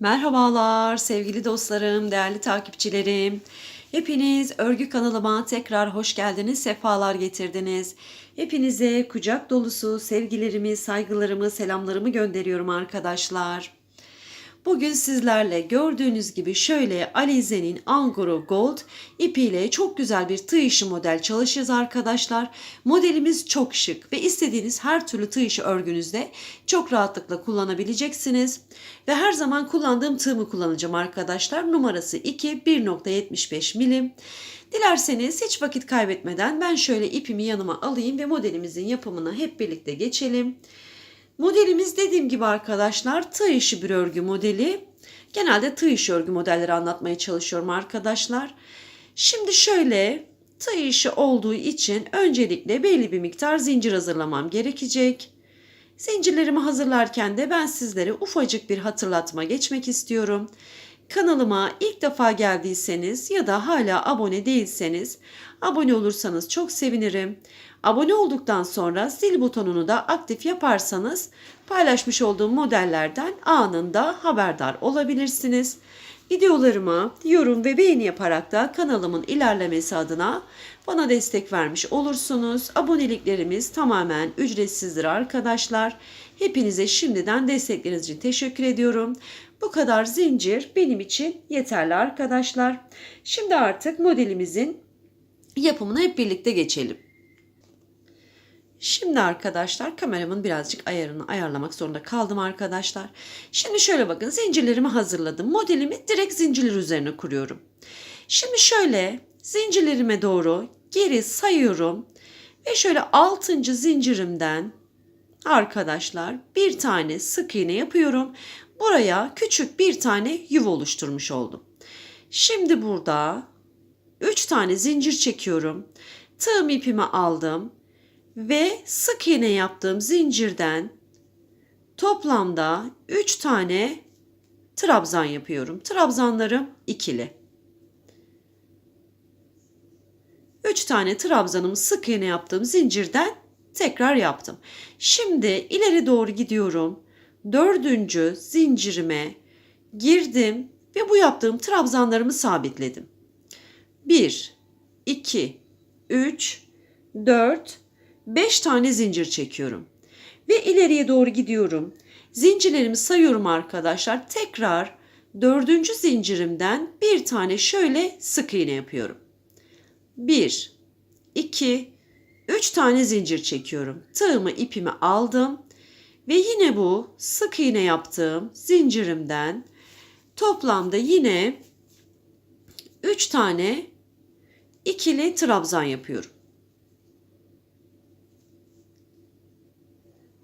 Merhabalar sevgili dostlarım, değerli takipçilerim. Hepiniz örgü kanalıma tekrar hoş geldiniz, sefalar getirdiniz. Hepinize kucak dolusu sevgilerimi, saygılarımı, selamlarımı gönderiyorum arkadaşlar. Bugün sizlerle gördüğünüz gibi şöyle Alize'nin Angora Gold ipiyle çok güzel bir tığ işi model çalışacağız arkadaşlar. Modelimiz çok şık ve istediğiniz her türlü tığ işi örgünüzde çok rahatlıkla kullanabileceksiniz. Ve her zaman kullandığım tığımı kullanacağım arkadaşlar. Numarası 2 1.75 milim. Dilerseniz hiç vakit kaybetmeden ben şöyle ipimi yanıma alayım ve modelimizin yapımına hep birlikte geçelim. Modelimiz dediğim gibi arkadaşlar tığ işi bir örgü modeli. Genelde tığ işi örgü modelleri anlatmaya çalışıyorum arkadaşlar. Şimdi şöyle tığ işi olduğu için öncelikle belli bir miktar zincir hazırlamam gerekecek. Zincirlerimi hazırlarken de ben sizlere ufacık bir hatırlatma geçmek istiyorum. Kanalıma ilk defa geldiyseniz ya da hala abone değilseniz abone olursanız çok sevinirim. Abone olduktan sonra zil butonunu da aktif yaparsanız paylaşmış olduğum modellerden anında haberdar olabilirsiniz. Videolarıma yorum ve beğeni yaparak da kanalımın ilerlemesi adına bana destek vermiş olursunuz. Aboneliklerimiz tamamen ücretsizdir arkadaşlar. Hepinize şimdiden destekleriniz için teşekkür ediyorum. Bu kadar zincir benim için yeterli arkadaşlar. Şimdi artık modelimizin yapımına hep birlikte geçelim. Şimdi arkadaşlar kameramın birazcık ayarını ayarlamak zorunda kaldım arkadaşlar. Şimdi şöyle bakın zincirlerimi hazırladım. Modelimi direkt zincirler üzerine kuruyorum. Şimdi şöyle zincirlerime doğru geri sayıyorum. Ve şöyle 6. zincirimden arkadaşlar bir tane sık iğne yapıyorum. Buraya küçük bir tane yuva oluşturmuş oldum. Şimdi burada 3 tane zincir çekiyorum. Tığım ipimi aldım ve sık iğne yaptığım zincirden toplamda 3 tane trabzan yapıyorum. Trabzanlarım ikili. 3 tane trabzanımı sık iğne yaptığım zincirden tekrar yaptım. Şimdi ileri doğru gidiyorum. Dördüncü zincirime girdim ve bu yaptığım trabzanlarımı sabitledim. 1, 2, 3, 4, 5 tane zincir çekiyorum. Ve ileriye doğru gidiyorum. Zincirlerimi sayıyorum arkadaşlar. Tekrar dördüncü zincirimden bir tane şöyle sık iğne yapıyorum. 1, 2, 3 tane zincir çekiyorum. Tığımı ipimi aldım. Ve yine bu sık iğne yaptığım zincirimden toplamda yine 3 tane ikili trabzan yapıyorum.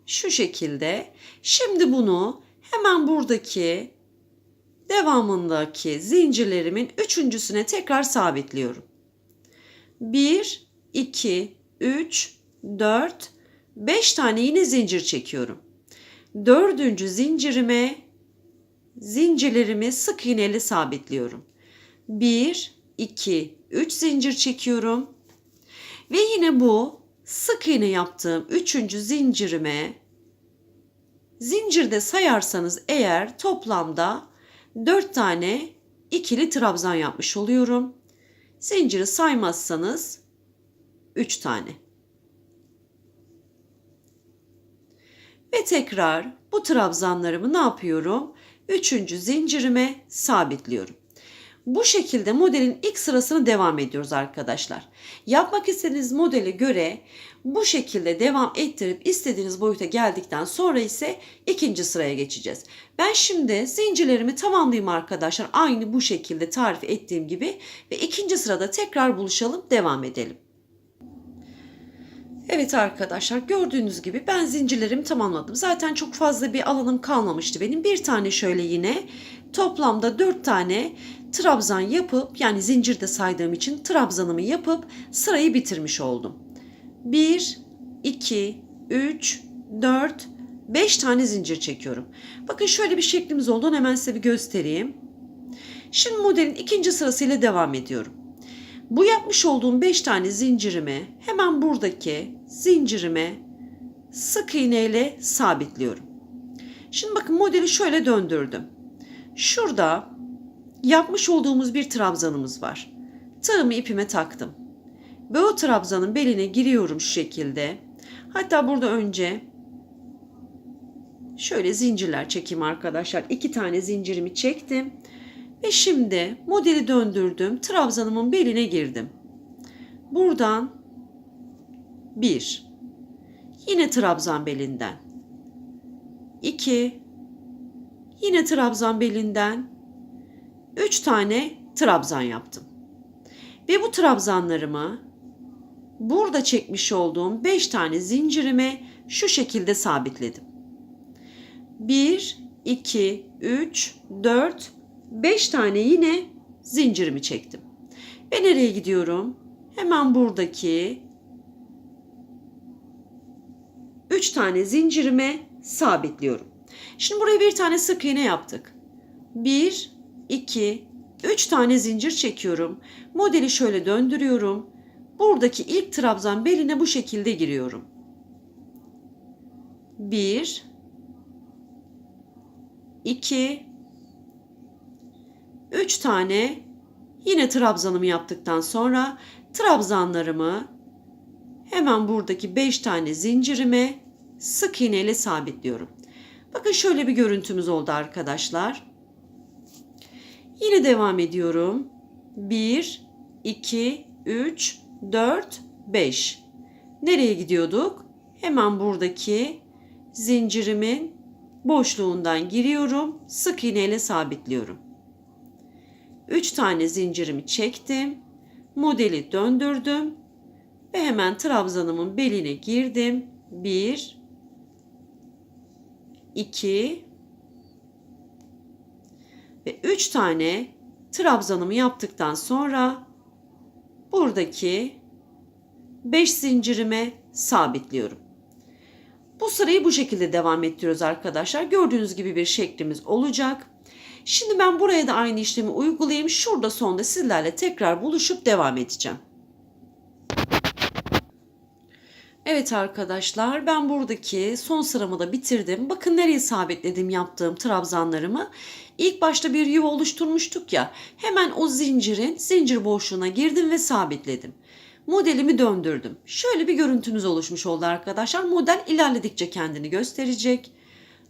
Şu şekilde. Şimdi bunu hemen buradaki devamındaki zincirlerimin üçüncüsüne tekrar sabitliyorum. 1, 2, 3, 4, 5 tane yine zincir çekiyorum. Dördüncü zincirime zincirlerimi sık iğneli sabitliyorum. 1, 2, 3 zincir çekiyorum. Ve yine bu sık iğne yaptığım üçüncü zincirime zincirde sayarsanız eğer toplamda 4 tane ikili trabzan yapmış oluyorum. Zinciri saymazsanız 3 tane. Ve tekrar bu trabzanlarımı ne yapıyorum? Üçüncü zincirime sabitliyorum. Bu şekilde modelin ilk sırasını devam ediyoruz arkadaşlar. Yapmak istediğiniz modele göre bu şekilde devam ettirip istediğiniz boyuta geldikten sonra ise ikinci sıraya geçeceğiz. Ben şimdi zincirlerimi tamamlayayım arkadaşlar. Aynı bu şekilde tarif ettiğim gibi ve ikinci sırada tekrar buluşalım devam edelim. Evet arkadaşlar gördüğünüz gibi ben zincirlerimi tamamladım. Zaten çok fazla bir alanım kalmamıştı benim. Bir tane şöyle yine toplamda 4 tane trabzan yapıp yani zincirde saydığım için trabzanımı yapıp sırayı bitirmiş oldum. 1, 2, 3, 4, 5 tane zincir çekiyorum. Bakın şöyle bir şeklimiz olduğunu hemen size bir göstereyim. Şimdi modelin ikinci sırasıyla devam ediyorum. Bu yapmış olduğum 5 tane zincirimi hemen buradaki zincirime sık iğne ile sabitliyorum. Şimdi bakın modeli şöyle döndürdüm. Şurada yapmış olduğumuz bir trabzanımız var. Tığımı ipime taktım. Ve o trabzanın beline giriyorum şu şekilde. Hatta burada önce şöyle zincirler çekeyim arkadaşlar. İki tane zincirimi çektim. Ve şimdi modeli döndürdüm. Trabzanımın beline girdim. Buradan bir. Yine trabzan belinden. 2 Yine trabzan belinden 3 tane trabzan yaptım. Ve bu trabzanlarımı burada çekmiş olduğum 5 tane zincirime şu şekilde sabitledim. 1 2 3 4 5 tane yine zincirimi çektim. Ve nereye gidiyorum? Hemen buradaki 3 tane zincirime sabitliyorum. Şimdi buraya bir tane sık iğne yaptık. 1, 2, 3 tane zincir çekiyorum. Modeli şöyle döndürüyorum. Buradaki ilk trabzan beline bu şekilde giriyorum. 1, 2, 3 tane yine trabzanımı yaptıktan sonra trabzanlarımı hemen buradaki 5 tane zincirime sık iğne ile sabitliyorum. Bakın şöyle bir görüntümüz oldu arkadaşlar. Yine devam ediyorum. 1, 2, 3, 4, 5. Nereye gidiyorduk? Hemen buradaki zincirimin boşluğundan giriyorum. Sık iğne ile sabitliyorum. 3 tane zincirimi çektim. Modeli döndürdüm. Ve hemen trabzanımın beline girdim. 1, 2 ve 3 tane trabzanımı yaptıktan sonra buradaki 5 zincirime sabitliyorum. Bu sırayı bu şekilde devam ettiriyoruz arkadaşlar. Gördüğünüz gibi bir şeklimiz olacak. Şimdi ben buraya da aynı işlemi uygulayayım. Şurada sonda sizlerle tekrar buluşup devam edeceğim. Evet arkadaşlar ben buradaki son sıramı da bitirdim. Bakın nereye sabitledim yaptığım trabzanlarımı. İlk başta bir yuva oluşturmuştuk ya. Hemen o zincirin zincir boşluğuna girdim ve sabitledim. Modelimi döndürdüm. Şöyle bir görüntümüz oluşmuş oldu arkadaşlar. Model ilerledikçe kendini gösterecek.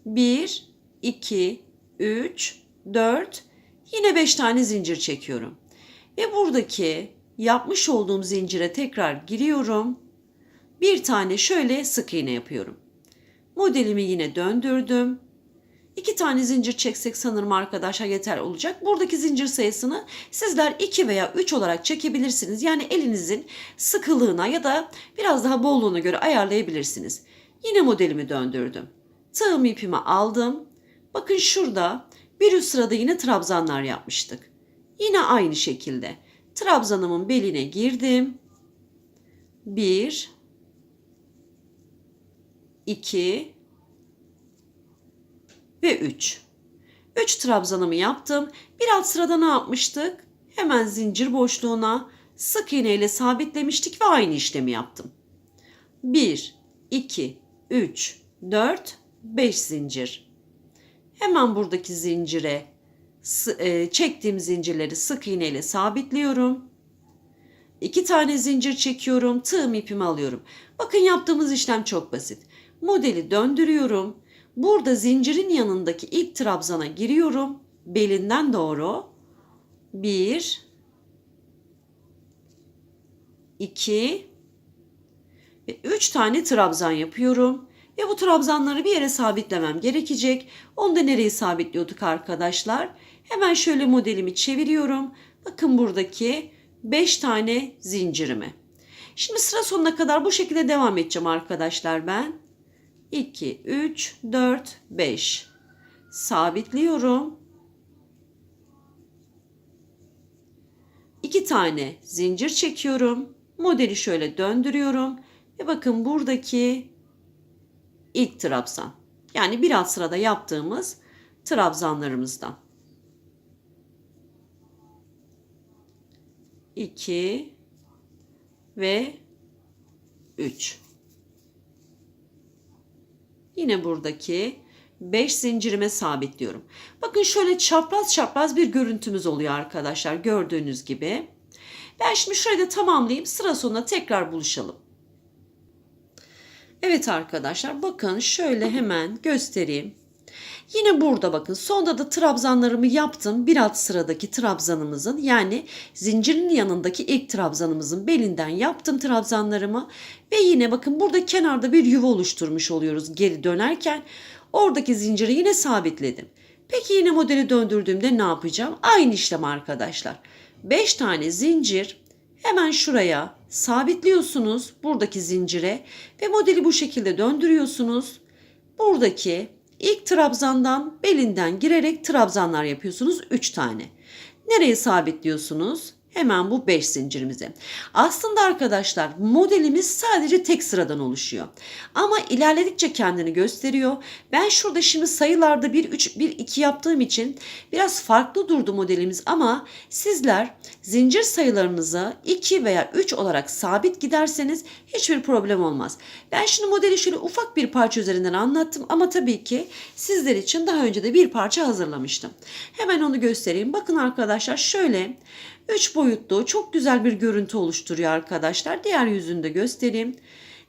1, 2, 3, 4, yine 5 tane zincir çekiyorum. Ve buradaki yapmış olduğum zincire tekrar giriyorum bir tane şöyle sık iğne yapıyorum. Modelimi yine döndürdüm. İki tane zincir çeksek sanırım arkadaşlar yeter olacak. Buradaki zincir sayısını sizler 2 veya 3 olarak çekebilirsiniz. Yani elinizin sıkılığına ya da biraz daha bolluğuna göre ayarlayabilirsiniz. Yine modelimi döndürdüm. Tığım ipimi aldım. Bakın şurada bir üst sırada yine trabzanlar yapmıştık. Yine aynı şekilde trabzanımın beline girdim. 1 2 ve 3. 3 trabzanımı yaptım. Bir alt sırada ne yapmıştık? Hemen zincir boşluğuna sık iğne ile sabitlemiştik ve aynı işlemi yaptım. 1, 2, 3, 4, 5 zincir. Hemen buradaki zincire e, çektiğim zincirleri sık iğne ile sabitliyorum. İki tane zincir çekiyorum, tığım ipimi alıyorum. Bakın yaptığımız işlem çok basit. Modeli döndürüyorum. Burada zincirin yanındaki ilk trabzana giriyorum. Belinden doğru. 1 2 ve 3 tane trabzan yapıyorum. Ve bu trabzanları bir yere sabitlemem gerekecek. Onu da nereye sabitliyorduk arkadaşlar? Hemen şöyle modelimi çeviriyorum. Bakın buradaki 5 tane zincirimi. Şimdi sıra sonuna kadar bu şekilde devam edeceğim arkadaşlar ben. 2, 3, 4, 5. Sabitliyorum. 2 tane zincir çekiyorum. Modeli şöyle döndürüyorum. Ve bakın buradaki ilk trabzan. Yani bir alt sırada yaptığımız trabzanlarımızdan. 2 ve 3. Yine buradaki 5 zincirime sabitliyorum. Bakın şöyle çapraz çapraz bir görüntümüz oluyor arkadaşlar gördüğünüz gibi. Ben şimdi şurayı da tamamlayayım sıra sonunda tekrar buluşalım. Evet arkadaşlar bakın şöyle hemen göstereyim. Yine burada bakın sonda da trabzanlarımı yaptım. Bir alt sıradaki trabzanımızın yani zincirin yanındaki ilk trabzanımızın belinden yaptım trabzanlarımı. Ve yine bakın burada kenarda bir yuva oluşturmuş oluyoruz geri dönerken. Oradaki zinciri yine sabitledim. Peki yine modeli döndürdüğümde ne yapacağım? Aynı işlem arkadaşlar. 5 tane zincir hemen şuraya sabitliyorsunuz buradaki zincire ve modeli bu şekilde döndürüyorsunuz. Buradaki ilk trabzandan belinden girerek trabzanlar yapıyorsunuz 3 tane. Nereye sabitliyorsunuz? Hemen bu 5 zincirimize. Aslında arkadaşlar modelimiz sadece tek sıradan oluşuyor. Ama ilerledikçe kendini gösteriyor. Ben şurada şimdi sayılarda 1 3 1 2 yaptığım için biraz farklı durdu modelimiz ama sizler zincir sayılarınızı 2 veya 3 olarak sabit giderseniz hiçbir problem olmaz. Ben şimdi modeli şöyle ufak bir parça üzerinden anlattım ama tabii ki sizler için daha önce de bir parça hazırlamıştım. Hemen onu göstereyim. Bakın arkadaşlar şöyle 3 boyutlu çok güzel bir görüntü oluşturuyor arkadaşlar. Diğer yüzünü de göstereyim.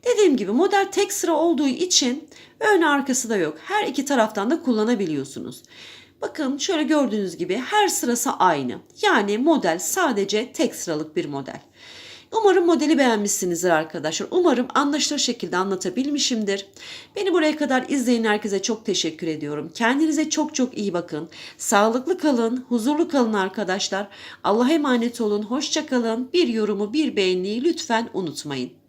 Dediğim gibi model tek sıra olduğu için ön arkası da yok. Her iki taraftan da kullanabiliyorsunuz. Bakın şöyle gördüğünüz gibi her sırası aynı. Yani model sadece tek sıralık bir model. Umarım modeli beğenmişsinizdir arkadaşlar. Umarım anlaşılır şekilde anlatabilmişimdir. Beni buraya kadar izleyen herkese çok teşekkür ediyorum. Kendinize çok çok iyi bakın. Sağlıklı kalın, huzurlu kalın arkadaşlar. Allah'a emanet olun, hoşça kalın. Bir yorumu, bir beğeniyi lütfen unutmayın.